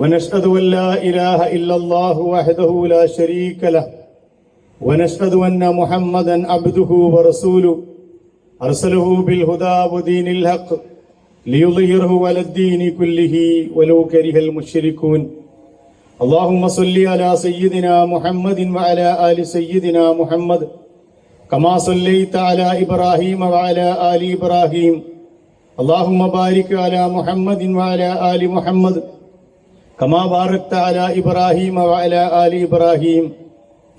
ونشهد أن لا إله إلا الله وحده لا شريك له ونشهد أن محمدا عبده ورسوله أرسله بالهدى ودين الحق ليظهره على الدين كله ولو كره المشركون اللهم صل على سيدنا محمد وعلى آل سيدنا محمد كما صليت على إبراهيم وعلى آل إبراهيم اللهم بارك على محمد وعلى آل محمد كما باركت على إبراهيم وعلى آل إبراهيم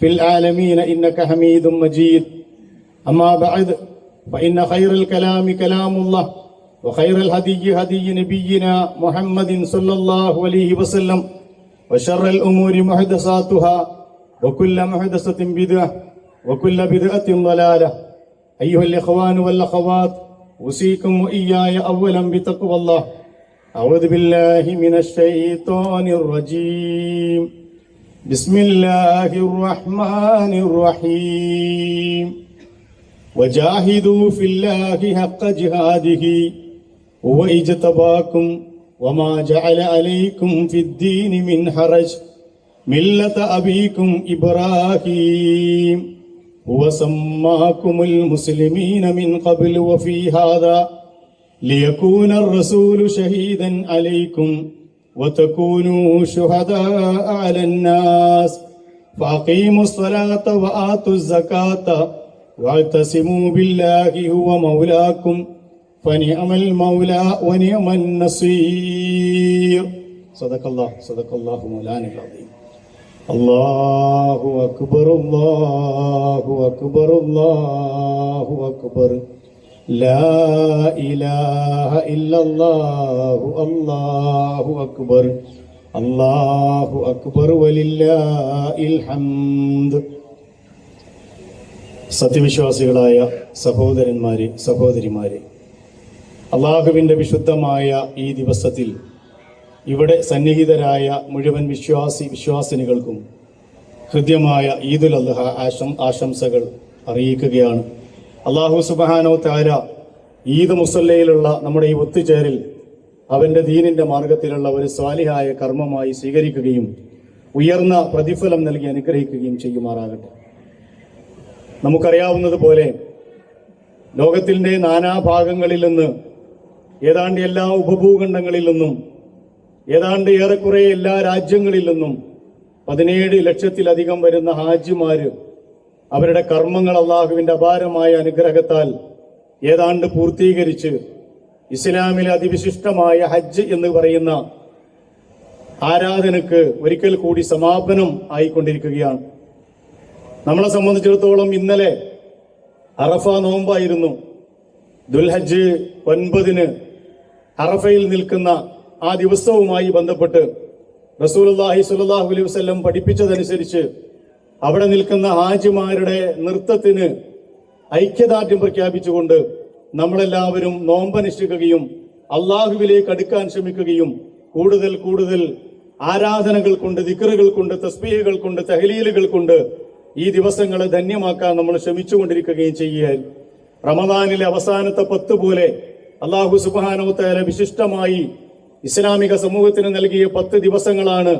في العالمين إنك حميد مجيد أما بعد فإن خير الكلام كلام الله وخير الهدي هدي نبينا محمد صلى الله عليه وسلم وشر الأمور محدثاتها وكل محدثة بدعة وكل بدعة ضلالة أيها الإخوان والأخوات أوصيكم وإياي أولا بتقوى الله أعوذ بالله من الشيطان الرجيم. بسم الله الرحمن الرحيم. وجاهدوا في الله حق جهاده هو اجتباكم وما جعل عليكم في الدين من حرج ملة أبيكم إبراهيم. هو سماكم المسلمين من قبل وفي هذا ليكون الرسول شهيدا عليكم وتكونوا شهداء على الناس. فأقيموا الصلاة وآتوا الزكاة واعتصموا بالله هو مولاكم فنعم المولى ونعم النصير. صدق الله صدق الله مولانا العظيم. الله أكبر الله أكبر الله أكبر. لا إله إلا الله الله أكبر الله أكبر ولله الحمد സത്യവിശ്വാസികളായ സഹോദരന്മാരെ സഹോദരിമാരെ അള്ളാഹുവിൻ്റെ വിശുദ്ധമായ ഈ ദിവസത്തിൽ ഇവിടെ സന്നിഹിതരായ മുഴുവൻ വിശ്വാസി വിശ്വാസിനികൾക്കും ഹൃദ്യമായ ഈദുൽ അദ്ഹ ആശം ആശംസകൾ അറിയിക്കുകയാണ് അള്ളാഹു സുബഹാനോ താര ഈദ് മുസല്ലയിലുള്ള നമ്മുടെ ഈ ഒത്തുചേരൽ അവന്റെ ദീനിന്റെ മാർഗത്തിലുള്ള ഒരു സ്വാലിഹായ കർമ്മമായി സ്വീകരിക്കുകയും ഉയർന്ന പ്രതിഫലം നൽകി അനുഗ്രഹിക്കുകയും ചെയ്യുമാറാകട്ടെ. നമുക്കറിയാവുന്നതുപോലെ ലോകത്തിന്റെ നാനാഭാഗങ്ങളിൽ നിന്ന് ഏതാണ്ട് എല്ലാ ഉപഭൂഖണ്ഡങ്ങളിൽ നിന്നും ഏതാണ്ട് ഏറെക്കുറെ എല്ലാ രാജ്യങ്ങളിൽ നിന്നും പതിനേഴ് ലക്ഷത്തിലധികം വരുന്ന ഹാജിമാര് അവരുടെ കർമ്മങ്ങൾ അള്ളാഹുവിന്റെ അപാരമായ അനുഗ്രഹത്താൽ ഏതാണ്ട് പൂർത്തീകരിച്ച് ഇസ്ലാമിലെ അതിവിശിഷ്ടമായ ഹജ്ജ് എന്ന് പറയുന്ന ആരാധനക്ക് ഒരിക്കൽ കൂടി സമാപനം ആയിക്കൊണ്ടിരിക്കുകയാണ്. നമ്മളെ സംബന്ധിച്ചിടത്തോളം ഇന്നലെ അറഫ നോമ്പായിരുന്നു. ദുൽഹജ്ജ് ഒൻപതിന് അറഫയിൽ നിൽക്കുന്ന ആ ദിവസവുമായി ബന്ധപ്പെട്ട് റസൂലുള്ളാഹി സ്വല്ലല്ലാഹു അലൈഹി വസല്ലം പഠിപ്പിച്ചതനുസരിച്ച് അവിടെ നിൽക്കുന്ന ഹാജിമാരുടെ നൃത്തത്തിന് ഐക്യദാർഢ്യം പ്രഖ്യാപിച്ചുകൊണ്ട് നമ്മളെല്ലാവരും നോമ്പനുഷ്ഠിക്കുകയും അള്ളാഹുവിലേക്ക് അടുക്കാൻ ശ്രമിക്കുകയും കൂടുതൽ കൂടുതൽ ആരാധനകൾ കൊണ്ട് ദിക്കറുകൾ കൊണ്ട് തസ്ബീഹകൾ കൊണ്ട് തഹലീലുകൾ കൊണ്ട് ഈ ദിവസങ്ങളെ ധന്യമാക്കാൻ നമ്മൾ ശ്രമിച്ചുകൊണ്ടിരിക്കുകയും ചെയ്യാൻ റമദാനിലെ അവസാനത്തെ പത്ത് പോലെ അള്ളാഹു സുബാനോത്തേല വിശിഷ്ടമായി ഇസ്ലാമിക സമൂഹത്തിന് നൽകിയ പത്ത് ദിവസങ്ങളാണ്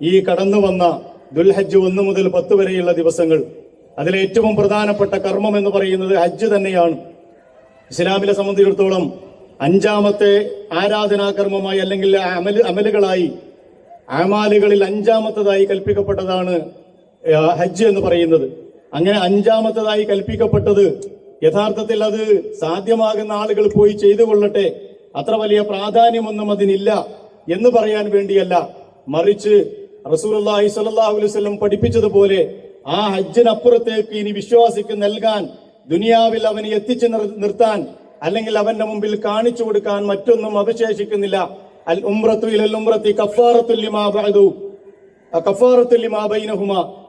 ഈ കടന്നു വന്ന ദുൽഹജ്ജ് ഒന്ന് മുതൽ പത്ത് വരെയുള്ള ദിവസങ്ങൾ. അതിലേറ്റവും പ്രധാനപ്പെട്ട കർമ്മം എന്ന് പറയുന്നത് ഹജ്ജ് തന്നെയാണ്. ഇസ്ലാമിനെ സംബന്ധിച്ചിടത്തോളം അഞ്ചാമത്തെ ആരാധനാകർമ്മമായി അല്ലെങ്കിൽ അമൽ അമലുകളായി അമാലുകളിൽ അഞ്ചാമത്തതായി കൽപ്പിക്കപ്പെട്ടതാണ് ഹജ്ജ് എന്ന് പറയുന്നത്. അങ്ങനെ അഞ്ചാമത്തതായി കൽപ്പിക്കപ്പെട്ടത് യഥാർത്ഥത്തിൽ അത് സാധ്യമാകുന്ന ആളുകൾ പോയി ചെയ്തു കൊള്ളട്ടെ. അത്ര വലിയ പ്രാധാന്യമൊന്നും അതിനില്ല എന്ന് പറയാൻ വേണ്ടിയല്ല. മറിച്ച് അലൈഹി വസല്ലം പഠിപ്പിച്ചതുപോലെ ആ ഹജ്ജിനപ്പുറത്തേക്ക് ഇനി വിശ്വാസിക്ക് നൽകാൻ ദുനിയാവിൽ അവൻ എത്തിച്ചു നിർത്താൻ അല്ലെങ്കിൽ അവന്റെ മുമ്പിൽ കാണിച്ചു കൊടുക്കാൻ മറ്റൊന്നും അവശേഷിക്കുന്നില്ല. അൽ ഉംറത്തു ഇലൽ ബഅദു.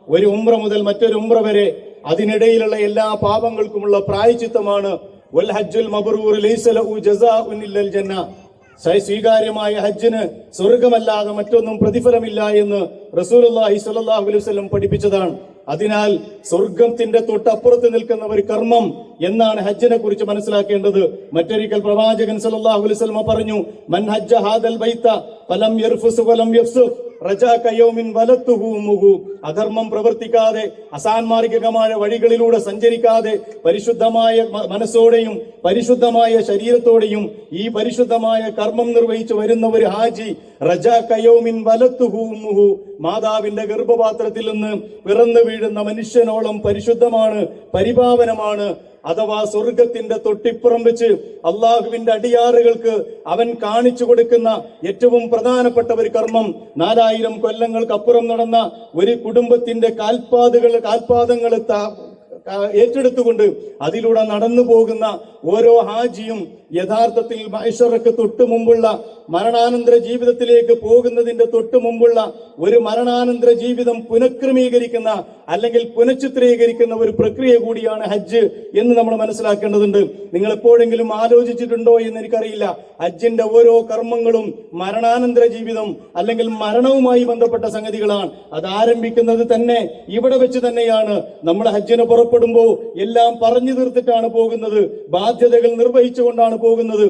ഒരു ഉംറ മുതൽ മറ്റൊരു ഉംറ വരെ അതിനിടയിലുള്ള എല്ലാ പാപങ്ങൾക്കുമുള്ള പ്രായച്ചിത്തമാണ്. വൽ ഹജ്ജുൽ മബ്റൂർ ലൈസ ലഹു ജന്ന. സ്വീകാര്യമായ ഹജ്ജിന് സ്വർഗമല്ലാതെ മറ്റൊന്നും പ്രതിഫലമില്ല എന്ന് സ്വല്ലല്ലാഹു അലൈഹി വസല്ലം പഠിപ്പിച്ചതാണ്. അതിനാൽ സ്വർഗത്തിന്റെ തൊട്ടപ്പുറത്ത് നിൽക്കുന്ന ഒരു കർമ്മം എന്നാണ് ഹജ്ജിനെ കുറിച്ച് മനസ്സിലാക്കേണ്ടത്. മറ്റൊരിക്കൽ പ്രവാചകൻ സല്ലല്ലാഹു അലൈഹി വസല്ലം പറഞ്ഞു മൻ ഹജ്ജ ഹാദൽ ബൈത്ത ഫലം ഫലം അധർമ്മം പ്രവർത്തിക്കാതെ അസാൻമാർഗികമായ വഴികളിലൂടെ സഞ്ചരിക്കാതെ പരിശുദ്ധമായ മനസ്സോടെയും പരിശുദ്ധമായ ശരീരത്തോടെയും ഈ പരിശുദ്ധമായ കർമ്മം നിർവഹിച്ചു വരുന്ന ഒരു ഹാജി റജാക്കയോമിൻ കയോമിൻ വലത്തുഹു ഉമ്മുഹു. മാതാവിന്റെ ഗർഭപാത്രത്തിൽ നിന്ന് പിറന്നു വീഴുന്ന മനുഷ്യനോളം പരിശുദ്ധമാണ് പരിപാവനമാണ് അഥവാ സ്വർഗത്തിന്റെ തൊട്ടിപ്പുറം വെച്ച് അള്ളാഹുവിന്റെ അടിയാറുകൾക്ക് അവൻ കാണിച്ചു കൊടുക്കുന്ന ഏറ്റവും പ്രധാനപ്പെട്ട ഒരു കർമ്മം നാലായിരം കൊല്ലങ്ങൾക്കപ്പുറം നടന്ന ഒരു കുടുംബത്തിന്റെ കാൽപാതുകൾ കാൽപാദങ്ങൾ ഏറ്റെടുത്തുകൊണ്ട് അതിലൂടെ നടന്നു പോകുന്ന ഓരോ ഹാജിയും യഥാർത്ഥത്തിൽ മൈഷറക്ക് തൊട്ടു മുമ്പുള്ള മരണാനന്തര ജീവിതത്തിലേക്ക് പോകുന്നതിന്റെ തൊട്ടു മുമ്പുള്ള ഒരു മരണാനന്തര ജീവിതം പുനഃക്രമീകരിക്കുന്ന അല്ലെങ്കിൽ പുനഃചിത്രീകരിക്കുന്ന ഒരു പ്രക്രിയ കൂടിയാണ് ഹജ്ജ് എന്ന് നമ്മൾ മനസ്സിലാക്കേണ്ടതുണ്ട്. നിങ്ങൾ എപ്പോഴെങ്കിലും ആലോചിച്ചിട്ടുണ്ടോ എന്ന് എനിക്കറിയില്ല. ഹജ്ജിന്റെ ഓരോ കർമ്മങ്ങളും മരണാനന്തര ജീവിതം അല്ലെങ്കിൽ മരണവുമായി ബന്ധപ്പെട്ട സംഗതികളാണ്. അത് ആരംഭിക്കുന്നത് തന്നെ ഇവിടെ വെച്ച് തന്നെയാണ്. നമ്മൾ ഹജ്ജിന് പുറപ്പെടുമ്പോൾ എല്ലാം പറഞ്ഞു തീർത്തിട്ടാണ് പോകുന്നത്. ബാധ്യതകൾ നിർവഹിച്ചുകൊണ്ടാണ് പോകുന്നത്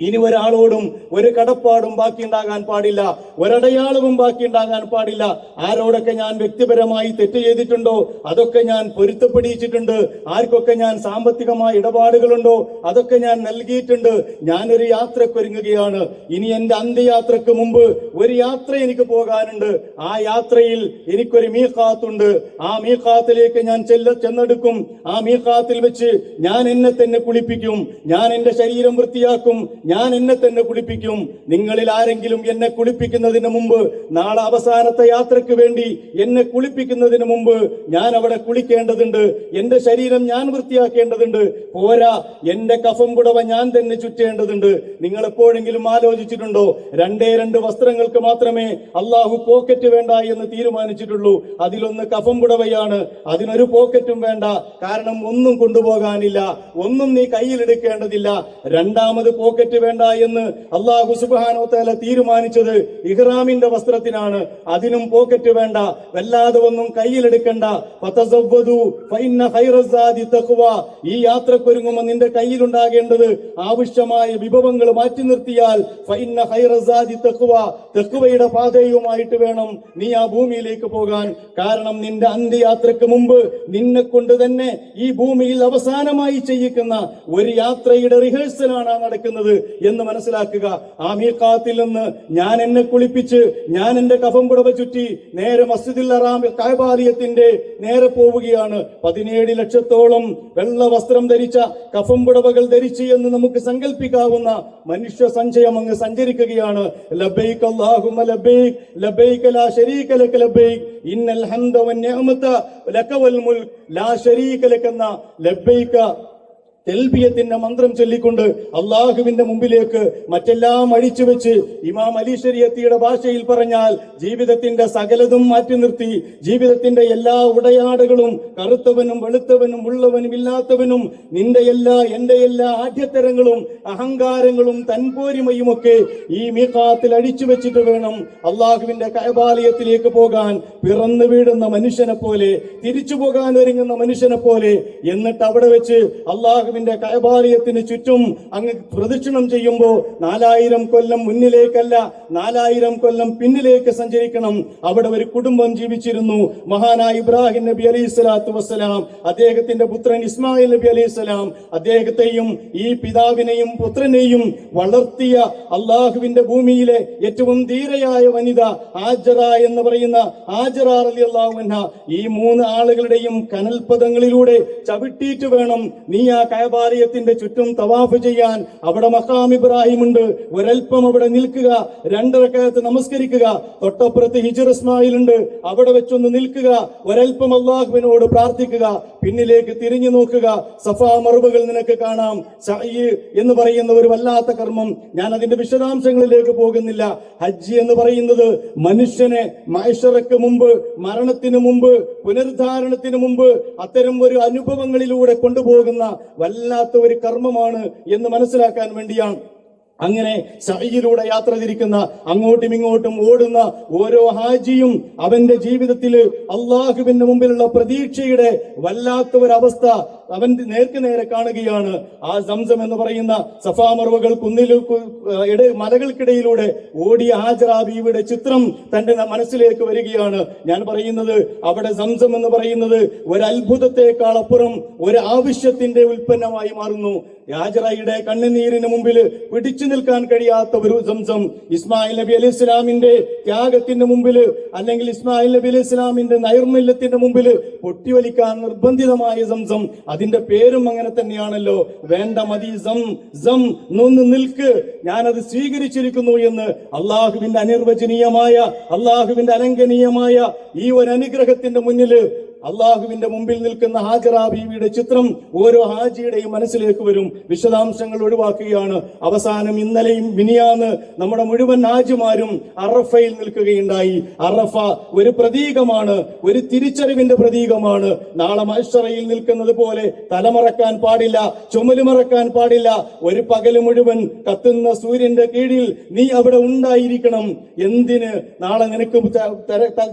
ഇനി ഒരാളോടും ഒരു കടപ്പാടും ബാക്കിയുണ്ടാകാൻ പാടില്ല ഒരടയാളവും ബാക്കിയുണ്ടാകാൻ പാടില്ല. ആരോടൊക്കെ ഞാൻ വ്യക്തിപരമായി തെറ്റ് ചെയ്തിട്ടുണ്ടോ? അതൊക്കെ ഞാൻ പൊരുത്തപ്പെടിയിച്ചിട്ടുണ്ട്. ആർക്കൊക്കെ ഞാൻ സാമ്പത്തികമായ ഇടപാടുകളുണ്ടോ? അതൊക്കെ ഞാൻ നൽകിയിട്ടുണ്ട്. ഞാനൊരു യാത്രക്കൊരുങ്ങുകയാണ്. ഇനി എന്റെ അന്ത്യയാത്രക്ക് മുമ്പ് ഒരു യാത്ര എനിക്ക് പോകാനുണ്ട്. ആ യാത്രയിൽ എനിക്കൊരു മീഖാത്തുണ്ട്. ആ മീഖാത്തിലേക്ക് ഞാൻ ചെല്ല ചെന്നെടുക്കും. ആ മീഖാത്തിൽ വെച്ച് ഞാൻ എന്നെ തന്നെ കുളിപ്പിക്കും. ഞാൻ എന്റെ ശരീരം വൃത്തിയാക്കും. ഞാൻ എന്നെ തന്നെ കുളിപ്പിക്കും. നിങ്ങളിൽ ആരെങ്കിലും എന്നെ കുളിപ്പിക്കുന്നതിന് മുമ്പ് നാളെ അവസാനത്തെ യാത്രയ്ക്ക് വേണ്ടി എന്നെ കുളിപ്പിക്കുന്നതിന് മുമ്പ് ഞാൻ അവിടെ കുളിക്കേണ്ടതുണ്ട്. എന്റെ ശരീരം ഞാൻ വൃത്തിയാക്കേണ്ടതുണ്ട്. പോരാ എന്റെ കഫം പുടവ ഞാൻ തന്നെ ചുറ്റേണ്ടതുണ്ട്. നിങ്ങൾ എപ്പോഴെങ്കിലും ആലോചിച്ചിട്ടുണ്ടോ? രണ്ടേ രണ്ട് വസ്ത്രങ്ങൾക്ക് മാത്രമേ അള്ളാഹു പോക്കറ്റ് വേണ്ട എന്ന് തീരുമാനിച്ചിട്ടുള്ളൂ. അതിലൊന്ന് കഫം പുടവയാണ്. അതിനൊരു പോക്കറ്റും വേണ്ട. കാരണം ഒന്നും കൊണ്ടുപോകാനില്ല. ഒന്നും നീ കയ്യിലെടുക്കേണ്ടതില്ല. രണ്ടാമത് പോക്കറ്റ് വേണ്ട എന്ന് അള്ളാഹു സുബാനോ തല തീരുമാനിച്ചത് ഇഹ്റാമിന്റെ വസ്ത്രത്തിനാണ്. അതിനും പോക്കറ്റ് വേണ്ട വല്ലാതെ ഒന്നും കയ്യിലെടുക്കണ്ട. ഈ യാത്രക്കൊരുങ്ങുമ്പോൾ നിന്റെ കയ്യിലുണ്ടാകേണ്ടത് ആവശ്യമായ വിഭവങ്ങൾ മാറ്റി നിർത്തിയാൽ തെക്കുവയുടെ പാതയുമായിട്ട് വേണം നീ ആ ഭൂമിയിലേക്ക് പോകാൻ. കാരണം നിന്റെ അന്ത്യയാത്രക്ക് മുമ്പ് നിന്നെ കൊണ്ട് തന്നെ ഈ ഭൂമിയിൽ അവസാനമായി ചെയ്യിക്കുന്ന ഒരു യാത്രയുടെ റിഹേഴ്സലാണ് നടക്കുന്നത്. എന്ന് മനസ്സിലാക്കുക. ആ മീക്കാത്തിൽ നിന്ന് ഞാൻ എന്നെ കുളിപ്പിച്ച് ഞാൻ എന്റെ കഫം പുടവ ചുറ്റി നേരെ മസ്ജിദിൽ അറാം കായബാലയത്തിന്റെ നേരെ പോവുകയാണ്. പതിനേഴ് ലക്ഷത്തോളം വെള്ള വസ്ത്രം ധരിച്ച കഫം പുടവകൾ ധരിച്ച് എന്ന് നമുക്ക് സങ്കല്പിക്കാവുന്ന മനുഷ്യ സഞ്ചയം അങ്ങ് സഞ്ചരിക്കുകയാണ്. അല്ലാഹുമ്മ ഇന്നൽ ഹംദ വന്നിഅമത ലക വൽ മുൽക്ക് ലാ ശരീക ലക എന്ന ലബൈക തെൽബിയത്തിന്റെ മന്ത്രം ചൊല്ലിക്കൊണ്ട് അള്ളാഹുവിന്റെ മുമ്പിലേക്ക് മറ്റെല്ലാം അഴിച്ചു വെച്ച് ഇമാം അലി ശരിയത്തിയുടെ ഭാഷയിൽ പറഞ്ഞാൽ ജീവിതത്തിന്റെ സകലതും മാറ്റി നിർത്തി. ജീവിതത്തിന്റെ എല്ലാ ഉടയാടുകളും കറുത്തവനും വെളുത്തവനും ഉള്ളവനും ഇല്ലാത്തവനും നിന്റെ എല്ലാ എന്റെ എല്ലാ ആഢ്യത്തരങ്ങളും അഹങ്കാരങ്ങളും തൻപോരിമയും ഒക്കെ ഈ മീഖാത്തിൽ അഴിച്ചു വെച്ചിട്ട് വേണം അള്ളാഹുവിന്റെ കൈബാലയത്തിലേക്ക് പോകാൻ. പിറന്നു വീഴുന്ന മനുഷ്യനെ പോലെ തിരിച്ചു പോകാൻ ഒരുങ്ങുന്ന മനുഷ്യനെ പോലെ എന്നിട്ട് അവിടെ വെച്ച് അള്ളാഹുവിന്റെ കൈബാലയത്തിന് ചുറ്റും അങ്ങ് പ്രദക്ഷിണം ചെയ്യുമ്പോൾ നാലായിരം കൊല്ലം മുന്നിലേക്കല്ല നാലായിരം കൊല്ലം പിന്നിലേക്ക് സഞ്ചരിക്കണം. അവിടെ ഒരു കുടുംബം ജീവിച്ചിരുന്നു. മഹാനായ ഇബ്രാഹിം നബി അലൈഹി സ്വലാത്തു വസ്സലാം അദ്ദേഹത്തിന്റെ പുത്രൻ ഇസ്മായിൽ നബി അലൈഹി സ്വലാം അദ്ദേഹത്തെയും ഈ പിതാവിനെയും പുത്രനെയും വളർത്തിയ അള്ളാഹുവിന്റെ ഭൂമിയിലെ ഏറ്റവും ധീരയായ വനിത ആജറ എന്ന് പറയുന്ന ആജറ അലി അള്ളാഹുന്ന ഈ മൂന്ന് ആളുകളുടെയും കനൽപദങ്ങളിലൂടെ ചവിട്ടിയിട്ട് വേണം നീ ആ കയബാലയത്തിന്റെ ചുറ്റും തവാഫ് ചെയ്യാൻ അവിടെ മക്കാം ഇബ്രാഹിം ഉണ്ട്. ഒരൽപ്പം അവിടെ നിൽക്കുക രണ്ടരക്കകത്ത് നമസ്കരിക്കുക. തൊട്ടപ്പുറത്ത് ഹിജർ ഇസ്മായിൽ ഉണ്ട്. അവിടെ വെച്ചൊന്ന് നിൽക്കുക. ഒരൽപ്പം അള്ളാഹുവിനോട് പ്രാർത്ഥിക്കുക. പിന്നിലേക്ക് തിരിഞ്ഞു നോക്കുക. സഫാ മറുപകൾ നിനക്ക് കാണാം. എന്ന് പറയുന്ന ഒരു വല്ലാത്ത കർമ്മം. ഞാൻ അതിന്റെ വിശദാംശങ്ങളിലേക്ക് പോകുന്നില്ല. ഹജ്ജ് എന്ന് പറയുന്നത് മനുഷ്യനെ മൈഷറക്ക് മുമ്പ് മരണത്തിന് മുമ്പ് പുനരുദ്ധാരണത്തിന് മുമ്പ് അത്തരം ഒരു അനുഭവങ്ങളിലൂടെ കൊണ്ടുപോകുന്ന വല്ലാത്ത ഒരു കർമ്മമാണ് എന്ന് മനസ്സിലാക്കാൻ വേണ്ടിയാണ്. അങ്ങനെ സഹയിലൂടെ യാത്ര തിരിക്കുന്ന അങ്ങോട്ടും ഇങ്ങോട്ടും ഓടുന്ന ഓരോ ഹാജിയും അവന്റെ ജീവിതത്തിൽ അള്ളാഹുവിന്റെ മുമ്പിലുള്ള പ്രതീക്ഷയുടെ വല്ലാത്ത ഒരവസ്ഥ അവൻ നേർക്ക് നേരെ കാണുകയാണ്. ആ സംസം എന്ന് പറയുന്ന സഫാമർവകൾ കുന്നിലു കു- ഇട മലകൾക്കിടയിലൂടെ ഓടിയ ഹാജറാബിയുടെ ചിത്രം തന്റെ മനസ്സിലേക്ക് വരികയാണ്. ഞാൻ പറയുന്നത് അവിടെ സംസം എന്ന് പറയുന്നത് ഒരു അത്ഭുതത്തെക്കാൾ അപ്പുറം ഒരു ആവശ്യത്തിന്റെ ഉൽപ്പന്നമായി മാറുന്നു. യാജറയുടെ കണ്ണുനീരിന് മുമ്പിൽ പിടിച്ചു നിൽക്കാൻ കഴിയാത്ത ഒരു സംസം ഇസ്മായിൽ നബി അലി ഇസ്ലാമിന്റെ ത്യാഗത്തിന്റെ മുമ്പിൽ അല്ലെങ്കിൽ ഇസ്മായിൽ നബി അലി ഇസ്ലാമിന്റെ നൈർമല്യത്തിന്റെ മുമ്പിൽ പൊട്ടിവലിക്കാൻ നിർബന്ധിതമായ സംസം അതിന്റെ പേരും അങ്ങനെ തന്നെയാണല്ലോ. വേണ്ട മതി സം സം നൊന്ന് നിൽക്ക്. ഞാനത് സ്വീകരിച്ചിരിക്കുന്നു എന്ന് അള്ളാഹുവിന്റെ അനിർവചനീയമായ അള്ളാഹുവിന്റെ അലങ്കനീയമായ ഈ ഒരു അനുഗ്രഹത്തിന്റെ മുന്നിൽ അള്ളാഹുവിന്റെ മുമ്പിൽ നിൽക്കുന്ന ഹാജറാ ബീവിയുടെ ചിത്രം ഓരോ ഹാജിയുടെയും മനസ്സിലേക്ക് വരും. വിശദാംശങ്ങൾ ഒഴിവാക്കുകയാണ്. അവസാനം ഇന്നലെയും മിനിയാന്ന് നമ്മുടെ മുഴുവൻ ഹാജിമാരും അറഫയിൽ നിൽക്കുകയുണ്ടായി. അറഫ ഒരു പ്രതീകമാണ്. ഒരു തിരിച്ചറിവിന്റെ പ്രതീകമാണ്. നാളെ മത്സറയിൽ നിൽക്കുന്നത് പോലെ തലമറക്കാൻ പാടില്ല ചുമലുമറക്കാൻ പാടില്ല. ഒരു പകൽ മുഴുവൻ കത്തുന്ന സൂര്യന്റെ കീഴിൽ നീ അവിടെ ഉണ്ടായിരിക്കണം. എന്തിന്? നാളെ നിനക്ക്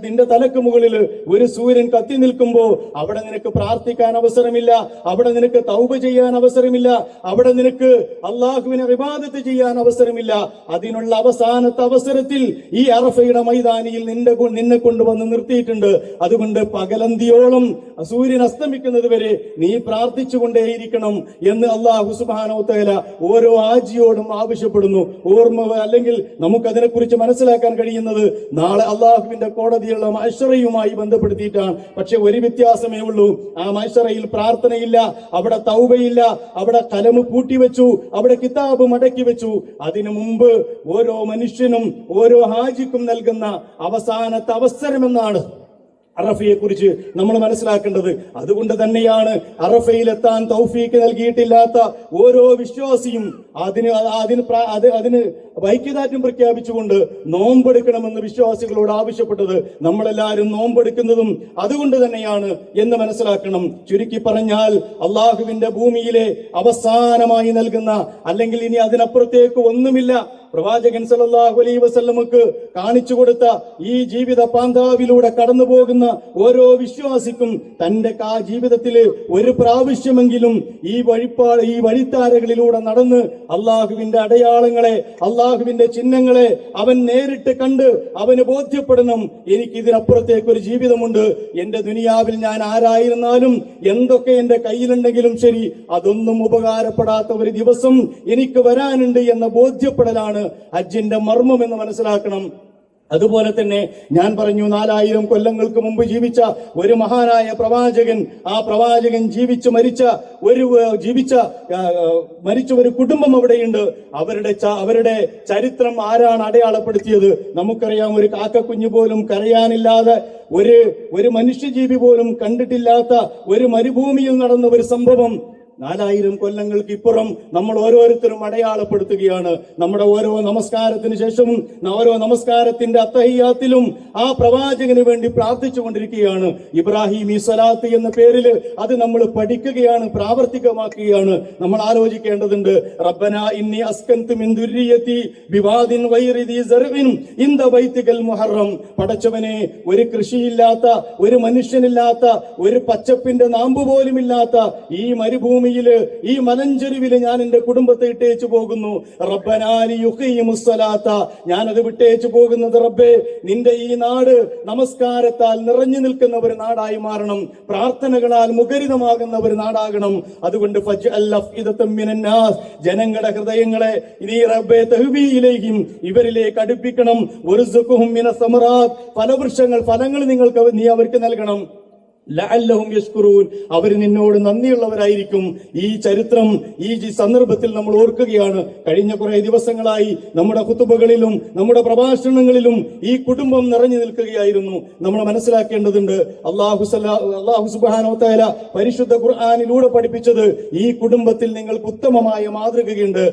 നിന്റെ തലക്ക് മുകളിൽ ഒരു സൂര്യൻ കത്തി നിൽക്കുമ്പോ അവിടെ നിനക്ക് പ്രാർത്ഥിക്കാൻ അവസരമില്ല. അവിടെ നിനക്ക് തൗബ ചെയ്യാൻ അവസരമില്ല. അവിടെ നിനക്ക് അള്ളാഹുവിനെ വിവാദത്ത് ചെയ്യാൻ അവസരമില്ല. അതിനുള്ള അവസാനത്തെ അവസരത്തിൽ ഈ അറഫയുടെ മൈതാനിയിൽ നിന്റെ നിന്നെ കൊണ്ടുവന്ന് നിർത്തിയിട്ടുണ്ട്. അതുകൊണ്ട് പകലന്തിയോളം സൂര്യൻ അസ്തമിക്കുന്നത് വരെ നീ പ്രാർത്ഥിച്ചുകൊണ്ടേയിരിക്കണം എന്ന് അള്ളാഹു സുബാനോത്തേല ഓരോ ആജിയോടും ആവശ്യപ്പെടുന്നു. ഓർമ്മ അല്ലെങ്കിൽ നമുക്കതിനെ കുറിച്ച് മനസ്സിലാക്കാൻ കഴിയുന്നത് നാളെ അള്ളാഹുവിന്റെ കോടതിയുള്ള മൈഷറയുമായി ബന്ധപ്പെടുത്തിയിട്ടാണ്. പക്ഷെ ഒരു വ്യത്യാസമേ ഉള്ളൂ. ആ മൈസറയിൽ പ്രാർത്ഥനയില്ല അവിടെ തൗബയില്ല അവിടെ കലമ് പൂട്ടിവെച്ചു അവിടെ കിതാബ് മടക്കി വെച്ചു. അതിനു മുമ്പ് ഓരോ മനുഷ്യനും ഓരോ ഹാജിക്കും നൽകുന്ന അവസാനത്തെ അവസരമെന്നാണ്. അറഫയെ കുറിച്ച് നമ്മൾ മനസ്സിലാക്കേണ്ടത് അതുകൊണ്ട് തന്നെയാണ് അറഫയിലെത്താൻ തൗഫീക്ക് നൽകിയിട്ടില്ലാത്ത ഓരോ വിശ്വാസിയും അതിന് അതിന് അത് അതിന് ഐക്യദാർഢ്യം പ്രഖ്യാപിച്ചുകൊണ്ട് നോമ്പെടുക്കണമെന്ന് വിശ്വാസികളോട് ആവശ്യപ്പെട്ടത് നമ്മളെല്ലാവരും നോമ്പെടുക്കുന്നതും അതുകൊണ്ട് തന്നെയാണ് എന്ന് മനസ്സിലാക്കണം. ചുരുക്കി പറഞ്ഞാൽ അള്ളാഹുവിന്റെ ഭൂമിയിലെ അവസാനമായി നൽകുന്ന അല്ലെങ്കിൽ ഇനി അതിനപ്പുറത്തേക്ക് ഒന്നുമില്ല പ്രവാചകൻ സല്ലല്ലാഹു അലൈ വസല്ലമക്ക് കാണിച്ചു കൊടുത്ത ഈ ജീവിത പാന്താവിലൂടെ കടന്നു പോകുന്ന ഓരോ വിശ്വാസിക്കും തന്റെ കാ ജീവിതത്തിൽ ഒരു പ്രാവശ്യമെങ്കിലും ഈ വഴിപ്പാ ഈ വഴിത്താരകളിലൂടെ നടന്ന് അള്ളാഹുവിന്റെ അടയാളങ്ങളെ അള്ളാഹുവിന്റെ ചിഹ്നങ്ങളെ അവൻ നേരിട്ട് കണ്ട് അവന് ബോധ്യപ്പെടണം. എനിക്ക് ഇതിനപ്പുറത്തേക്ക് ഒരു ജീവിതമുണ്ട്. എന്റെ ദുനിയാവിൽ ഞാൻ ആരായിരുന്നാലും എന്തൊക്കെ എന്റെ കയ്യിലുണ്ടെങ്കിലും ശരി അതൊന്നും ഉപകാരപ്പെടാത്ത ഒരു ദിവസം എനിക്ക് വരാനുണ്ട് എന്ന ബോധ്യപ്പെടലാണ് ഹജ്ജിന്റെ മർമ്മം എന്ന് മനസ്സിലാക്കണം. അതുപോലെ തന്നെ ഞാൻ പറഞ്ഞു നാലായിരം കൊല്ലങ്ങൾക്ക് മുമ്പ് ജീവിച്ച ഒരു മഹാനായ പ്രവാചകൻ ആ പ്രവാചകൻ ജീവിച്ചു മരിച്ച ഒരു ജീവിച്ച മരിച്ച ഒരു കുടുംബം അവിടെയുണ്ട്. അവരുടെ അവരുടെ ചരിത്രം ആരാണ് അടയാളപ്പെടുത്തിയത്? നമുക്കറിയാം ഒരു കാക്കക്കുഞ്ഞു പോലും കരയാനില്ലാതെ ഒരു ഒരു മനുഷ്യജീവി പോലും കണ്ടിട്ടില്ലാത്ത ഒരു മരുഭൂമിയിൽ നടന്ന ഒരു സംഭവം. നാലായിരം കൊല്ലങ്ങൾക്ക് ഇപ്പുറം നമ്മൾ ഓരോരുത്തരും അടയാളപ്പെടുത്തുകയാണ്. നമ്മുടെ ഓരോ നമസ്കാരത്തിന് ശേഷവും ഓരോ നമസ്കാരത്തിന്റെ അത്തഹിയാത്തിലും ആ പ്രവാചകന് വേണ്ടി പ്രാർത്ഥിച്ചുകൊണ്ടിരിക്കുകയാണ്. ഇബ്രാഹിം ഈ സ്വലാത്ത് എന്ന പേരിൽ അത് നമ്മൾ പഠിക്കുകയാണ് പ്രാവർത്തികമാക്കുകയാണ്. നമ്മൾ ആലോചിക്കേണ്ടതുണ്ട് റബ്ബന ഇന്നി അസ്കന്തു മിൻ സർവിൻ മുഹറം. പടച്ചവനെ ഒരു കൃഷിയില്ലാത്ത ഒരു മനുഷ്യനില്ലാത്ത ഒരു പച്ചപ്പിന്റെ നാമ്പ് പോലും ഇല്ലാത്ത ഈ മരുഭൂമിയിൽ ഈ മലഞ്ചെരുവിൽ ഞാൻ എന്റെ കുടുംബത്തെ ഇട്ടേച്ചു പോകുന്നു. റബ്ബനാലിത്ത ഞാനത് വിട്ടേച്ചു പോകുന്നത് റബ്ബേ നിന്റെ ഈ നാട് നമസ്കാരത്താൽ നിറഞ്ഞു നിൽക്കുന്ന ഒരു നാടായി മാറണം. പ്രാർത്ഥനകളാൽ മുഖരിതമാകുന്ന ഒരു നാടാകണം. അതുകൊണ്ട് ജനങ്ങളുടെ ഹൃദയങ്ങളെ നീ റബ്ബേ തഹ്വീയിലേക്കും ഇവരിലേക്ക് അടുപ്പിക്കണം. ഒരു ഫലവൃക്ഷങ്ങൾ ഫലങ്ങൾ നിങ്ങൾക്ക് നീ അവർക്ക് നൽകണം. ലഅല്ലഹും യസ്കുറൂൻ. അവർ നിന്നോട് നന്ദിയുള്ളവരായിരിക്കും. ഈ ചരിത്രം ഈ സന്ദർഭത്തിൽ നമ്മൾ ഓർക്കുകയാണ്. കഴിഞ്ഞ കുറെ ദിവസങ്ങളായി നമ്മുടെ കുത്തുബകളിലും നമ്മുടെ പ്രഭാഷണങ്ങളിലും ഈ കുടുംബം നിറഞ്ഞു നിൽക്കുകയായിരുന്നു. നമ്മൾ മനസ്സിലാക്കേണ്ടതുണ്ട് അള്ളാഹു അള്ളാഹു സുബ്ഹാനഹു തആല പരിശുദ്ധ ഖുർആാനിലൂടെ പഠിപ്പിച്ചത് ഈ കുടുംബത്തിൽ നിങ്ങൾക്ക് ഉത്തമമായ മാതൃകയുണ്ട്.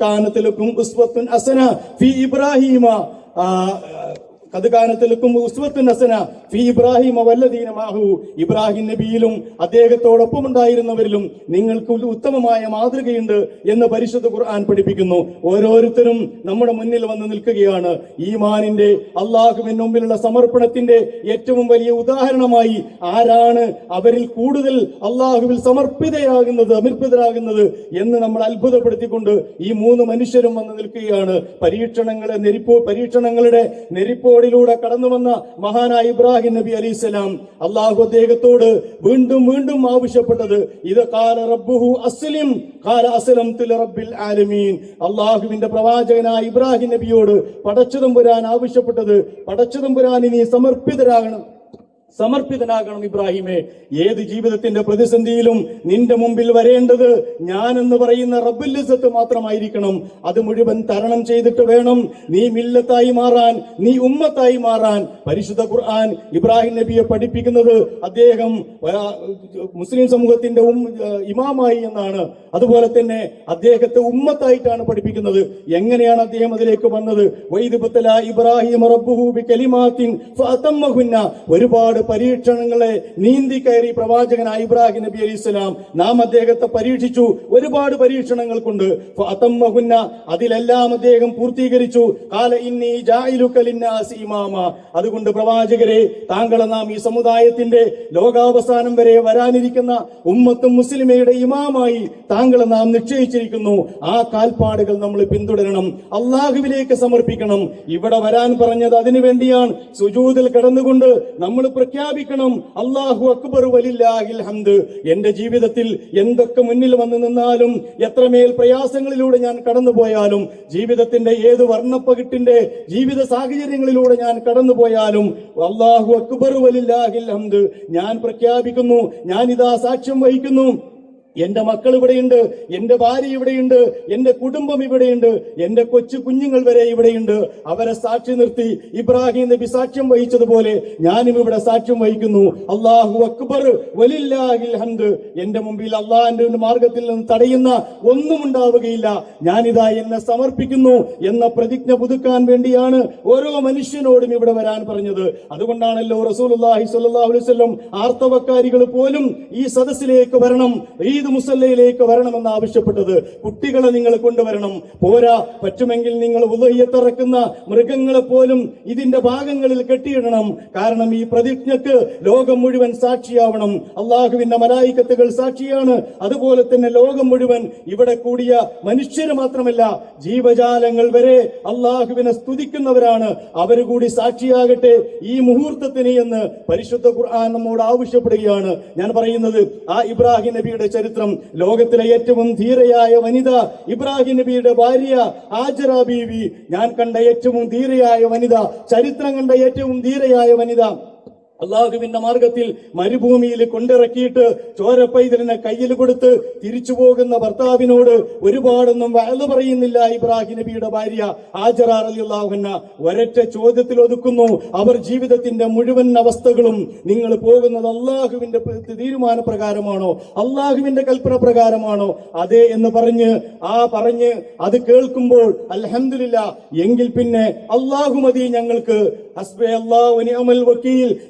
കാനത്തിലക്കും ഉസ്വത്തുൻ അസന ഫി ഇബ്രാഹിമ. കത് കാനത്തിലക്കും ഉസ്വത്തുൻ ഹസന ഫി ഇബ്രാഹിം വല്ലദീന മാഹു. ഇബ്രാഹിം നബിയിലും അദ്ദേഹത്തോടൊപ്പം ഉണ്ടായിരുന്നവരിലും നിങ്ങൾക്ക് ഉത്തമമായ മാതൃകയുണ്ട് എന്ന് പരിശുദ്ധ ഖുർആൻ പഠിപ്പിക്കുന്നു. ഓരോരുത്തരും നമ്മുടെ മുന്നിൽ വന്ന് നിൽക്കുകയാണ്. ഈമാനിന്റെ അള്ളാഹുവിന് മുമ്പിലുള്ള സമർപ്പണത്തിന്റെ ഏറ്റവും വലിയ ഉദാഹരണമായി ആരാണ് അവരിൽ കൂടുതൽ അള്ളാഹുവിൽ സമർപ്പിതയാകുന്നത് അമിർപ്പിതരാകുന്നത് എന്ന് നമ്മൾ അത്ഭുതപ്പെടുത്തിക്കൊണ്ട് ഈ മൂന്ന് മനുഷ്യരും വന്ന് നിൽക്കുകയാണ്. പരീക്ഷണങ്ങളെ നെരിപ്പോ പരീക്ഷണങ്ങളുടെ നെരിപ്പോടിലൂടെ കടന്നു വന്ന മഹാനായ ഇബ്രാഹിം നബി അലൈഹിസ്സലാം അള്ളാഹു അദ്ദേഹത്തോട് വീണ്ടും വീണ്ടും ആവശ്യപ്പെട്ടത് ഇത് കാല റബ്ബുഹു അസ്ലിം കാല അസ്ലം റബ്ബിൽ ആലമീൻ. അള്ളാഹുവിന്റെ പ്രവാചകനായ ഇബ്രാഹിം നബിയോട് പടച്ചുതമ്പുരാൻ ആവശ്യപ്പെട്ടത് പടച്ചുതമ്പുരാൻ ഇനി സമർപ്പിതരാകണം. സമർപ്പിതനാകണം ഇബ്രാഹിമെ. ഏത് ജീവിതത്തിന്റെ പ്രതിസന്ധിയിലും നിന്റെ മുമ്പിൽ വരേണ്ടത് ഞാൻ എന്ന് പറയുന്ന റബ്ബുല്ലിസത്ത് മാത്രമായിരിക്കണം. അത് മുഴുവൻ തരണം ചെയ്തിട്ട് വേണം നീ മില്ലത്തായി മാറാൻ നീ ഉമ്മത്തായി മാറാൻ. പരിശുദ്ധ ഖുർആൻ ഇബ്രാഹിം നബിയെ പഠിപ്പിക്കുന്നത് അദ്ദേഹം മുസ്ലിം സമൂഹത്തിന്റെ ഇമാമായി എന്നാണ്. അതുപോലെ തന്നെ അദ്ദേഹത്തെ ഉമ്മത്തായിട്ടാണ് പഠിപ്പിക്കുന്നത്. എങ്ങനെയാണ് അദ്ദേഹം അതിലേക്ക് വന്നത്? വൈദ്യുപത്തല ഇബ്രാഹിം റബ്ബുഹൂബി കലിമാത്തിൻ ഒരുപാട് പരീക്ഷണങ്ങളെ നീന്തി കയറി പ്രവാചകൻ ഇബ്രാഹിം നബി അലി ഇസ്ലാം നാം അദ്ദേഹത്തെ പരീക്ഷിച്ചു. ഒരുപാട് പരീക്ഷണങ്ങൾ കൊണ്ട്. അതിലെല്ലാം അദ്ദേഹം പൂർത്തീകരിച്ചു. കാല ഇന്നി അതുകൊണ്ട് പ്രവാചകരെ താങ്കളെ നാം ഈ സമുദായത്തിന്റെ ലോകാവസാനം വരെ വരാനിരിക്കുന്ന ഉമ്മത്തും മുസ്ലിമയുടെ ഇമാമായി താങ്കളെ നാം നിശ്ചയിച്ചിരിക്കുന്നു. ആ കാൽപ്പാടുകൾ നമ്മൾ പിന്തുടരണം. അള്ളാഹുവിലേക്ക് സമർപ്പിക്കണം. ഇവിടെ വരാൻ പറഞ്ഞത് അതിനു വേണ്ടിയാണ്. സുജൂതിൽ കിടന്നുകൊണ്ട് നമ്മൾ പ്രഖ്യാപിക്കണം. അള്ളാഹു അക്ബർ വലില്ലാഹിൽ ഹംദ്. എന്റെ ജീവിതത്തിൽ എന്തൊക്കെ മുന്നിൽ വന്നു നിന്നാലും എത്രമേൽ പ്രയാസങ്ങളിലൂടെ ഞാൻ കടന്നുപോയാലും ജീവിതത്തിന്റെ ഏത് വർണപ്പകിട്ടിന്റെ ജീവിത സാഹചര്യങ്ങളിലൂടെ ഞാൻ കടന്നുപോയാലും അള്ളാഹു അക്ബർ വലില്ലാഹിൽ ഹംദ്. ഞാൻ പ്രഖ്യാപിക്കുന്നു ഞാൻ ഇതാ സാക്ഷ്യം വഹിക്കുന്നു. എന്റെ മക്കൾ ഇവിടെയുണ്ട് എന്റെ ഭാര്യ ഇവിടെയുണ്ട് എന്റെ കുടുംബം ഇവിടെയുണ്ട് എന്റെ കൊച്ചു കുഞ്ഞുങ്ങൾ വരെ ഇവിടെയുണ്ട്. അവരെ സാക്ഷി നിർത്തി ഇബ്രാഹിം നബി സാക്ഷ്യം വഹിച്ചതുപോലെ ഞാനും ഇവിടെ സാക്ഷ്യം വഹിക്കുന്നു. അള്ളാഹു അക്ബർ വലില്ലാഹിൽ ഹംദ്. എന്റെ മുമ്പിൽ അള്ളാഹിന്റെ മാർഗത്തിൽ നിന്ന് തടയുന്ന ഒന്നും ഉണ്ടാവുകയില്ല. ഞാനിതാ എന്നെ സമർപ്പിക്കുന്നു എന്ന പ്രതിജ്ഞ പുതുക്കാൻ വേണ്ടിയാണ് ഓരോ മനുഷ്യനോടും ഇവിടെ വരാൻ പറഞ്ഞത്. അതുകൊണ്ടാണല്ലോ റസൂലുള്ളാഹി സ്വല്ലല്ലാഹു അലൈഹി വസല്ലം ആർത്തവക്കാരികൾ പോലും ഈ സദസ്സിലേക്ക് വരണം. ഈദ് മുസല്ലയിലേക്ക് വരണമെന്ന് ആവശ്യപ്പെട്ടത് കുട്ടികളെ നിങ്ങൾ കൊണ്ടുവരണം. പോരാ പറ്റുമെങ്കിൽ നിങ്ങൾ ഉദയത്തിറക്കുന്ന മൃഗങ്ങളെ പോലും ഇതിന്റെ ഭാഗങ്ങളിൽ കെട്ടിയിടണം. കാരണം ഈ പ്രതിജ്ഞക്ക് ലോകം മുഴുവൻ സാക്ഷിയാവണം. അള്ളാഹുവിന്റെ മലായിക്കത്തുകൾ സാക്ഷിയാണ്. അതുപോലെ തന്നെ ലോകം മുഴുവൻ ഇവിടെ കൂടിയ മനുഷ്യര് മാത്രമല്ല ജീവജാലങ്ങൾ വരെ അള്ളാഹുവിനെ സ്തുതിക്കുന്നവരാണ്. അവർ കൂടി സാക്ഷിയാകട്ടെ ഈ മുഹൂർത്തത്തിന് എന്ന് പരിശുദ്ധ ഖുർആൻ നമ്മോട് ആവശ്യപ്പെടുകയാണ്. ഞാൻ പറയുന്നത് ആ ഇബ്രാഹിം നബിയുടെ ചരിത്രം ലോകത്തിലെ ഏറ്റവും ധീരയായ വനിത ഇബ്രാഹിം നബിയുടെ ഭാര്യ ആജറ ബീവി. ഞാൻ കണ്ട ഏറ്റവും ധീരയായ വനിത ചരിത്രം കണ്ട ഏറ്റവും ധീരയായ വനിത. അള്ളാഹുവിന്റെ മാർഗത്തിൽ മരുഭൂമിയിൽ കൊണ്ടിറക്കിയിട്ട് ചോരപ്പൈതലിനെ കയ്യിൽ കൊടുത്ത് തിരിച്ചു പോകുന്ന ഭർത്താവിനോട് ഒരുപാടൊന്നും വയലു പറയുന്നില്ല ഇബ്രാഹിം നബിയുടെ ഭാര്യ ആജറ അലിയുള്ളാഹുന്ന ഒരൊറ്റ ചോദ്യത്തിൽ ഒതുക്കുന്നു. അവർ ജീവിതത്തിന്റെ മുഴുവൻ അവസ്ഥകളും നിങ്ങൾ പോകുന്നത് അള്ളാഹുവിന്റെ തീരുമാന പ്രകാരമാണോ? അള്ളാഹുവിന്റെ കൽപ്പന പ്രകാരമാണോ? അതെ എന്ന് പറഞ്ഞ് ആ പറഞ്ഞ് അത് കേൾക്കുമ്പോൾ അലഹമില്ല എങ്കിൽ പിന്നെ അള്ളാഹുമതി ഞങ്ങൾക്ക്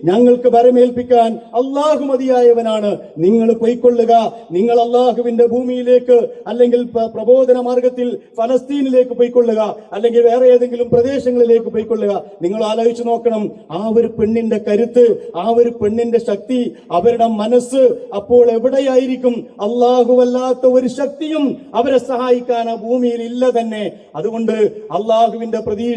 ഞങ്ങൾക്ക് വരമേൽപ്പിക്കാൻ അള്ളാഹു മതിയായവനാണ്. നിങ്ങൾ പൊയ്ക്കൊള്ളുക. നിങ്ങൾ അള്ളാഹുവിന്റെ ഭൂമിയിലേക്ക് അല്ലെങ്കിൽ പ്രബോധന മാർഗത്തിൽ ഫലസ്തീനിലേക്ക് പൊയ്ക്കൊള്ളുക. അല്ലെങ്കിൽ വേറെ ഏതെങ്കിലും പ്രദേശങ്ങളിലേക്ക് പൊയ്ക്കൊള്ളുക. നിങ്ങൾ ആലോചിച്ചു നോക്കണം. ആ ഒരു പെണ്ണിന്റെ കരുത്ത് ആ ഒരു പെണ്ണിന്റെ ശക്തി അവരുടെ മനസ്സ് അപ്പോൾ എവിടെയായിരിക്കും? അള്ളാഹുവല്ലാത്ത ഒരു ശക്തിയും അവരെ സഹായിക്കാൻ ആ ഭൂമിയിൽ ഇല്ല തന്നെ. അതുകൊണ്ട് അള്ളാഹുവിന്റെ പ്രതീ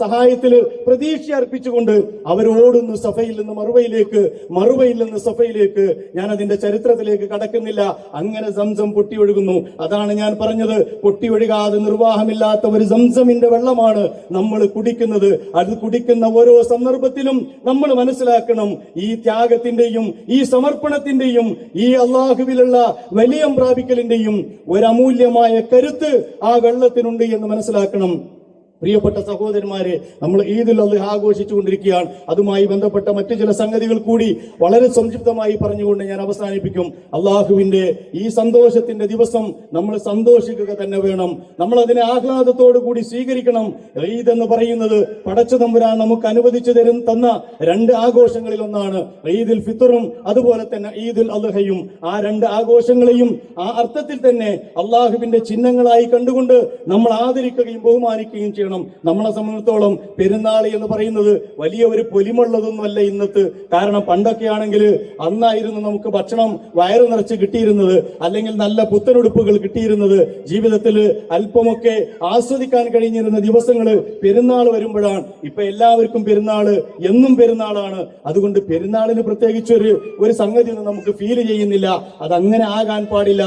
സഹായത്തിൽ പ്രതീക്ഷ അർപ്പിച്ചുകൊണ്ട് അവരോടുന്നു സഫയിൽ നിന്ന് മറുവയിലേക്ക് മറുവയിൽ നിന്ന് സഫയിലേക്ക് ഞാൻ അതിന്റെ ചരിത്രത്തിലേക്ക് കടക്കുന്നില്ല. അങ്ങനെ സംസം പൊട്ടി പൊട്ടിയൊഴുകുന്നു. അതാണ് ഞാൻ പറഞ്ഞത്. പൊട്ടി പൊട്ടിയൊഴുകാതെ നിർവാഹമില്ലാത്ത ഒരു സംസമിന്റെ വെള്ളമാണ് നമ്മൾ കുടിക്കുന്നത്. അത് കുടിക്കുന്ന ഓരോ സന്ദർഭത്തിലും നമ്മൾ മനസ്സിലാക്കണം. ഈ ത്യാഗത്തിന്റെയും ഈ സമർപ്പണത്തിന്റെയും ഈ അള്ളാഹുവിലുള്ള വലിയ പ്രാപിക്കലിന്റെയും ഒരു അമൂല്യമായ കരുത്ത് ആ വെള്ളത്തിനുണ്ട് എന്ന് മനസ്സിലാക്കണം. പ്രിയപ്പെട്ട സഹോദരന്മാരെ നമ്മൾ ഈദുൽ അള്ളി ആഘോഷിച്ചുകൊണ്ടിരിക്കുകയാണ്. അതുമായി ബന്ധപ്പെട്ട മറ്റു ചില സംഗതികൾ കൂടി വളരെ സംക്ഷിപ്തമായി പറഞ്ഞുകൊണ്ട് ഞാൻ അവസാനിപ്പിക്കും. അള്ളാഹുവിന്റെ ഈ സന്തോഷത്തിന്റെ ദിവസം നമ്മൾ സന്തോഷിക്കുക തന്നെ വേണം. നമ്മൾ അതിനെ ആഹ്ലാദത്തോടു കൂടി സ്വീകരിക്കണം. ഈദ് എന്ന് പറയുന്നത് പടച്ചു തമ്പുരാൻ നമുക്ക് അനുവദിച്ചു തരും തന്ന രണ്ട് ആഘോഷങ്ങളിൽ ഒന്നാണ്. ഈദുൽ ഫിത്തറും അതുപോലെ തന്നെ ഈദുൽ അദ്ഹയും. ആ രണ്ട് ആഘോഷങ്ങളെയും ആ അർത്ഥത്തിൽ തന്നെ അള്ളാഹുവിന്റെ ചിഹ്നങ്ങളായി കണ്ടുകൊണ്ട് നമ്മൾ ആദരിക്കുകയും ബഹുമാനിക്കുകയും ചെയ്യണം. നമ്മളെ സംബന്ധിച്ചിടത്തോളം പെരുന്നാൾ എന്ന് പറയുന്നത് വലിയ ഒരു പൊലിമുള്ളതൊന്നുമല്ല ഇന്നത്ത്. കാരണം പണ്ടൊക്കെ ആണെങ്കിൽ അന്നായിരുന്നു നമുക്ക് ഭക്ഷണം വയറു നിറച്ച് കിട്ടിയിരുന്നത് അല്ലെങ്കിൽ നല്ല പുത്തനുടുപ്പുകൾ കിട്ടിയിരുന്നത്. ജീവിതത്തിൽ അല്പമൊക്കെ ആസ്വദിക്കാൻ കഴിഞ്ഞിരുന്ന ദിവസങ്ങൾ പെരുന്നാൾ വരുമ്പോഴാണ്. ഇപ്പൊ എല്ലാവർക്കും പെരുന്നാൾ എന്നും പെരുന്നാളാണ്. അതുകൊണ്ട് പെരുന്നാളിന് പ്രത്യേകിച്ച് ഒരു ഒരു സംഗതി ഒന്നും നമുക്ക് ഫീൽ ചെയ്യുന്നില്ല. അത് അങ്ങനെ ആകാൻ പാടില്ല.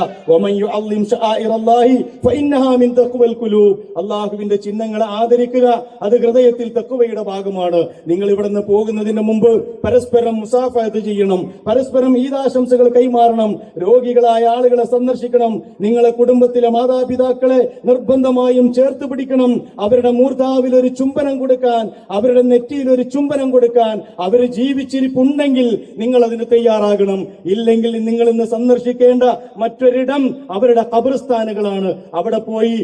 അള്ളാഹുവിന്റെ ചിഹ്നങ്ങളെ ആദരിക്കുക അത് ഹൃദയത്തിൽ തക്കുവയുടെ ഭാഗമാണ്. നിങ്ങൾ ഇവിടുന്ന് പോകുന്നതിന് മുമ്പ് പരസ്പരം മുസാഫത്ത് ചെയ്യണം പരസ്പരം ഈദാശംസകൾ കൈമാറണം രോഗികളായ ആളുകളെ സന്ദർശിക്കണം നിങ്ങളെ കുടുംബത്തിലെ മാതാപിതാക്കളെ നിർബന്ധമായും ചേർത്ത് പിടിക്കണം അവരുടെ മൂർധാവിൽ ഒരു ചുംബനം കൊടുക്കാൻ അവരുടെ നെറ്റിയിൽ ഒരു ചുംബനം കൊടുക്കാൻ അവർ ജീവിച്ചിരിപ്പുണ്ടെങ്കിൽ നിങ്ങൾ അതിന് തയ്യാറാകണം. ഇല്ലെങ്കിൽ നിങ്ങൾ ഇന്ന് സന്ദർശിക്കേണ്ട മറ്റൊരിടം അവരുടെ കബർസ്ഥാനുകളാണ് അവിടെ പോയി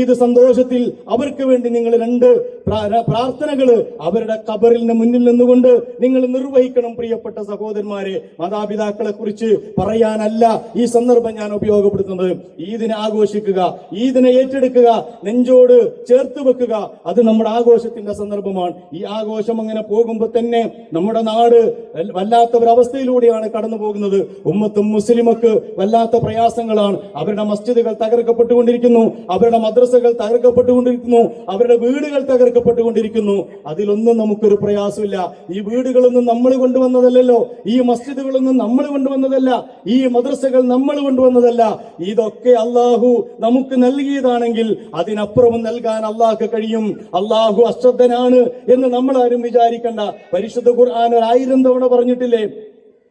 ഈദ് സന്തോഷത്തിൽ അവർക്ക് വേണ്ടി നിങ്ങൾ രണ്ട് പ്രാർത്ഥനകൾ അവരുടെ കബറിന് മുന്നിൽ നിന്നുകൊണ്ട് നിങ്ങൾ നിർവഹിക്കണം പ്രിയപ്പെട്ട സഹോദരന്മാരെ. മാതാപിതാക്കളെ കുറിച്ച് പറയാനല്ല ഈ സന്ദർഭം ഞാൻ ഉപയോഗപ്പെടുത്തുന്നത്. ഈദിനെ ആഘോഷിക്കുക ഈദിനെ ഏറ്റെടുക്കുക നെഞ്ചോട് ചേർത്ത് വെക്കുക. അത് നമ്മുടെ ആഘോഷത്തിന്റെ സന്ദർഭമാണ്. ഈ ആഘോഷം അങ്ങനെ പോകുമ്പോൾ തന്നെ നമ്മുടെ നാട് വല്ലാത്ത ഒരു അവസ്ഥയിലൂടെയാണ് കടന്നു പോകുന്നത്. ഉമ്മത്തും മുസ്ലിമക്ക് വല്ലാത്ത പ്രയാസങ്ങളാണ്. അവരുടെ മസ്ജിദുകൾ തകർക്കപ്പെട്ടുകൊണ്ടിരിക്കുന്നു. അവരുടെ മദ്രസകൾ തകർക്കപ്പെട്ടുകൊണ്ടിരിക്കുന്നു. അവരുടെ വീടുകൾ തകർക്കപ്പെട്ടുകൊണ്ടിരിക്കുന്നു. അതിലൊന്നും നമുക്കൊരു പ്രയാസമില്ല. ഈ വീടുകളൊന്നും നമ്മൾ കൊണ്ടുവന്നതല്ലല്ലോ. ഈ മസ്ജിദുകളൊന്നും നമ്മൾ കൊണ്ടുവന്നതല്ല. ഈ മദ്രസകൾ നമ്മൾ കൊണ്ടുവന്നതല്ല. ഇതൊക്കെ അള്ളാഹു നമുക്ക് നൽകിയതാണെങ്കിൽ അതിനപ്പുറവും നൽകാൻ അള്ളാഹ് കഴിയും. അള്ളാഹു അശ്രദ്ധനാണ് എന്ന് നമ്മൾ ആരും വിചാരിക്കണ്ട. പരിശുദ്ധ ഖുർആൻ ഒരായിരം തവണ പറഞ്ഞിട്ടില്ലേ?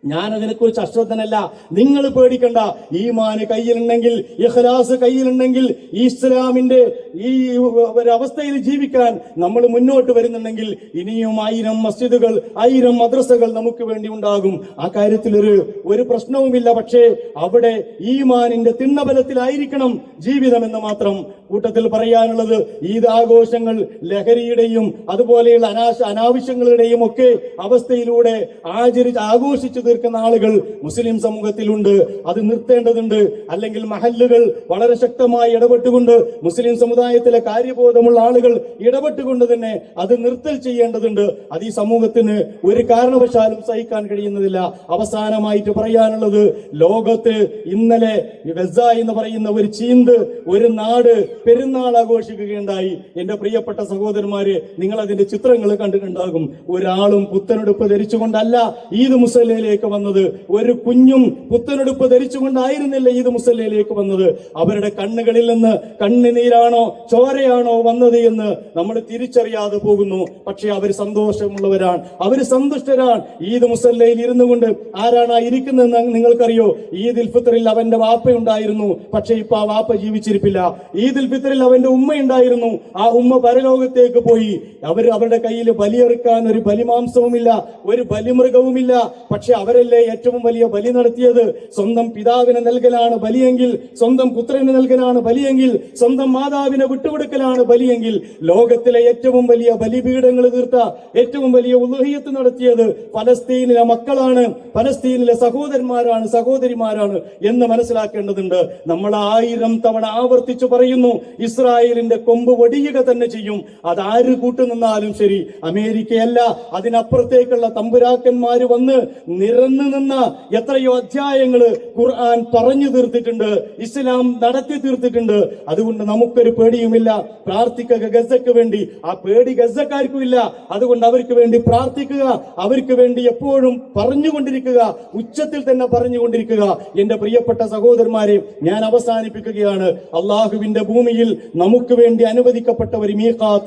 ഞാൻ അതിനെക്കുറിച്ച് അശ്രദ്ധനല്ല. നിങ്ങൾ പേടിക്കണ്ട. ഈമാന് കയ്യിലുണ്ടെങ്കിൽ ഇഖ്ലാസ് കയ്യിലുണ്ടെങ്കിൽ ഇസ്ലാമിന്റെ ഈ ഒരവസ്ഥയിൽ ജീവിക്കാൻ നമ്മൾ മുന്നോട്ട് വരുന്നുണ്ടെങ്കിൽ ഇനിയും ആയിരം മസ്ജിദുകൾ ആയിരം മദ്രസകൾ നമുക്ക് വേണ്ടി ഉണ്ടാകും. ആ കാര്യത്തിൽ ഒരു ഒരു പ്രശ്നവുമില്ല. പക്ഷേ അവിടെ ഈമാനിന്റെ തിണ്ണബലത്തിലായിരിക്കണം ജീവിതം എന്ന് മാത്രം കൂട്ടത്തിൽ പറയാനുള്ളത്. ഈദ് ആഘോഷങ്ങൾ ലഹരിയുടെയും അതുപോലെയുള്ള അനാശ അനാവശ്യങ്ങളുടെയും ഒക്കെ അവസ്ഥയിലൂടെ ആചരിച്ച് ആഘോഷിച്ചു തീർക്കുന്ന ആളുകൾ മുസ്ലിം സമൂഹത്തിലുണ്ട്. അത് നിർത്തേണ്ടതുണ്ട്. അല്ലെങ്കിൽ മഹല്ലുകൾ വളരെ ശക്തമായി ഇടപെട്ടുകൊണ്ട് മുസ്ലിം സമുദായത്തിലെ കാര്യബോധമുള്ള ആളുകൾ ഇടപെട്ടുകൊണ്ട് തന്നെ അത് നിർത്തൽ ചെയ്യേണ്ടതുണ്ട്. അത് ഈ സമൂഹത്തിന് ഒരു കാരണവശാലും സഹിക്കാൻ കഴിയുന്നതില്ല. അവസാനമായിട്ട് പറയാനുള്ളത് ലോകത്ത് ഇന്നലെ ഗസ എന്ന് പറയുന്ന ഒരു ചീന്ത് ഒരു നാട് പെരുന്നാൾ ആഘോഷിക്കുകയുണ്ടായി. എന്റെ പ്രിയപ്പെട്ട സഹോദരന്മാര് നിങ്ങൾ അതിന്റെ ചിത്രങ്ങൾ കണ്ടിട്ടുണ്ടാകും. ഒരാളും പുത്തനെടുപ്പ് ധരിച്ചുകൊണ്ടല്ല ഈദ് മുസല്ലയിലേക്ക് വന്നത് ഒരു കുഞ്ഞും പുത്തനെടുപ്പ് ധരിച്ചുകൊണ്ടായിരുന്നില്ല ഈദ് മുസല്ലയിലേക്ക് വന്നത്. അവരുടെ കണ്ണുകളിൽ നിന്ന് കണ്ണുനീരാണോ ചോരയാണോ വന്നത് എന്ന് നമ്മൾ തിരിച്ചറിയാതെ പോകുന്നു. പക്ഷെ അവർ സന്തോഷമുള്ളവരാണ്. അവർ സന്തുഷ്ടരാണ്. ഈദ് മുസല്ലയിൽ ഇരുന്നു കൊണ്ട് ആരാണ് ഇരിക്കുന്നതെന്ന് നിങ്ങൾക്കറിയോ? ഈദ് ഫിത്തറിൽ അവന്റെ വാപ്പ ഉണ്ടായിരുന്നു പക്ഷെ ഇപ്പൊ ആ വാപ്പ ജീവിച്ചിരിപ്പില്ല. ഈദ് ഫിത്തറിൽ അവന്റെ ഉമ്മ ഉണ്ടായിരുന്നു ആ ഉമ്മ പരലോകത്തേക്ക് പോയി. അവർ അവരുടെ കയ്യിൽ ബലിയെറുക്കാൻ ഒരു ബലിമാംസവുമില്ല ഒരു ബലിമൃഗവുമില്ല. പക്ഷെ അവരല്ലേ ഏറ്റവും വലിയ ബലി നടത്തിയത്? സ്വന്തം പിതാവിനെ നൽകലാണ് ബലിയെങ്കിൽ സ്വന്തം പുത്രന് നൽകലാണ് ബലിയെങ്കിൽ സ്വന്തം മാതാവിനെ വിട്ടുകൊടുക്കലാണ് ബലിയെങ്കിൽ. ലോകത്തിലെ ഏറ്റവും വലിയ ബലിപീഠങ്ങൾ തീർത്ത ഏറ്റവും വലിയ ഉലഹിയത്ത് നടത്തിയത് പലസ്തീനിലെ മക്കളാണ് പലസ്തീനിലെ സഹോദരന്മാരാണ് സഹോദരിമാരാണ് എന്ന് മനസ്സിലാക്കേണ്ടതുണ്ട്. നമ്മൾ ആയിരം തവണ ആവർത്തിച്ചു പറയുന്നു ഇസ്രായേലിന്റെ കൊമ്പ് ഒടിയുക തന്നെ ചെയ്യും. അത് ആര് കൂട്ടുനിന്നാലും ശരി. അമേരിക്കയല്ല അതിനപ്പുറത്തേക്കുള്ള തമ്പുരാക്കന്മാര് വന്ന് നിര നിരന്നു നിന്ന് എത്രയോ അധ്യായങ്ങൾ ഖുർആൻ പറഞ്ഞു തീർത്തിട്ടുണ്ട് ഇസ്ലാം നടത്തി തീർത്തിട്ടുണ്ട്. അതുകൊണ്ട് നമുക്കൊരു പേടിയുമില്ല. പ്രാർത്ഥിക്കുക ഗസക്ക് വേണ്ടി. ആ പേടി ഗസക്കാർക്കും ഇല്ല. അതുകൊണ്ട് അവർക്ക് വേണ്ടി പ്രാർത്ഥിക്കുക. അവർക്ക് വേണ്ടി എപ്പോഴും പറഞ്ഞുകൊണ്ടിരിക്കുക. ഉച്ചത്തിൽ തന്നെ പറഞ്ഞുകൊണ്ടിരിക്കുക. എന്റെ പ്രിയപ്പെട്ട സഹോദരന്മാരെ ഞാൻ അവസാനിപ്പിക്കുകയാണ്. അള്ളാഹുവിന്റെ ഭൂമിയിൽ നമുക്ക് വേണ്ടി അനുവദിക്കപ്പെട്ട ഒരു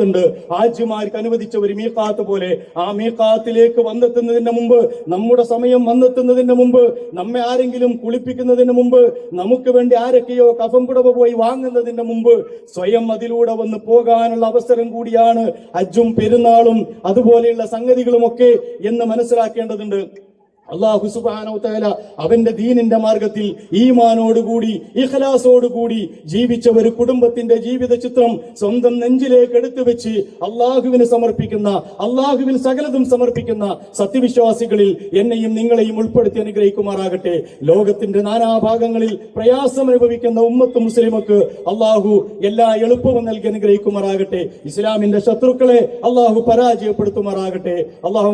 ഉണ്ട്. ആജ്യമാർക്ക് അനുവദിച്ച ഒരു മീഖാത്ത് പോലെ ആ മീഖാത്തിലേക്ക് വന്നെത്തുന്നതിന് മുമ്പ് നമ്മുടെ സമയം വന്നെത്തുന്നതിന് മുമ്പ് നമ്മെ ആരെങ്കിലും കുളിപ്പിക്കുന്നതിന് മുമ്പ് നമുക്ക് വേണ്ടി ആരൊക്കെയോ കഫം കുടവ പോയി വാങ്ങുന്നതിന് മുമ്പ് സ്വയം അതിലൂടെ വന്ന് പോകാനുള്ള അവസരം കൂടിയാണ് ഹജ്ജും പെരുന്നാളും അതുപോലെയുള്ള സംഗതികളുമൊക്കെ എന്ന് മനസ്സിലാക്കേണ്ടതുണ്ട്. അള്ളാഹു സുബാനോ തആല അവന്റെ ദീനിന്റെ മാർഗത്തിൽ ഈമാനോടുകൂടി ഇഖലാസോടുകൂടി ജീവിച്ച ഒരു കുടുംബത്തിന്റെ ജീവിത ചിത്രം സ്വന്തം നെഞ്ചിലേക്ക് എടുത്തു വെച്ച് അള്ളാഹുവിന് സമർപ്പിക്കുന്ന അള്ളാഹുവിൽ സകലതും സമർപ്പിക്കുന്ന സത്യവിശ്വാസികളിൽ എന്നെയും നിങ്ങളെയും ഉൾപ്പെടുത്തി അനുഗ്രഹിക്കുമാറാകട്ടെ. ലോകത്തിന്റെ നാനാഭാഗങ്ങളിൽ പ്രയാസം അനുഭവിക്കുന്ന ഉമ്മത്ത് മുസ്ലിമക്ക് അള്ളാഹു എല്ലാ എളുപ്പവും നൽകി അനുഗ്രഹിക്കുമാറാകട്ടെ. ഇസ്ലാമിന്റെ ശത്രുക്കളെ അള്ളാഹു പരാജയപ്പെടുത്തുമാറാകട്ടെ. അള്ളാഹു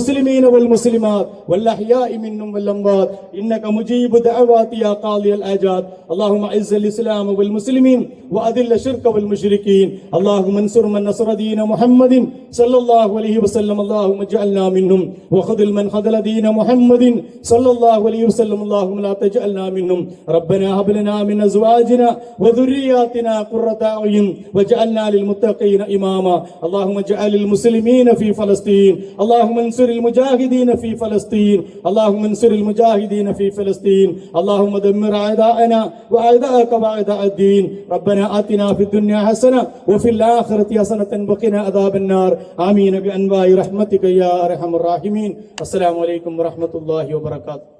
والمسلمين والمسلمات والأحياء منهم والأموات إنك مجيب دعوات يا قاضي الآجال اللهم أعز الإسلام والمسلمين وأذل الشرك والمشركين اللهم انصر من نصر دين محمد صلى الله عليه وسلم اللهم اجعلنا منهم وخذل من خذل دين محمد صلى الله عليه وسلم اللهم لا تجعلنا منهم ربنا هب لنا من أزواجنا وذرياتنا قرة أعين واجعلنا للمتقين إماما اللهم اجعل المسلمين في فلسطين اللهم انصر المجاهدين في فلسطين اللهم انصر المجاهدين في فلسطين اللهم دمر أعداءنا وأعداءك وأعداء الدين ربنا آتنا في الدنيا حسنة وفي الآخرة حسنة وقنا عذاب النار آمين بأنواع رحمتك يا أرحم الراحمين السلام عليكم ورحمة الله وبركاته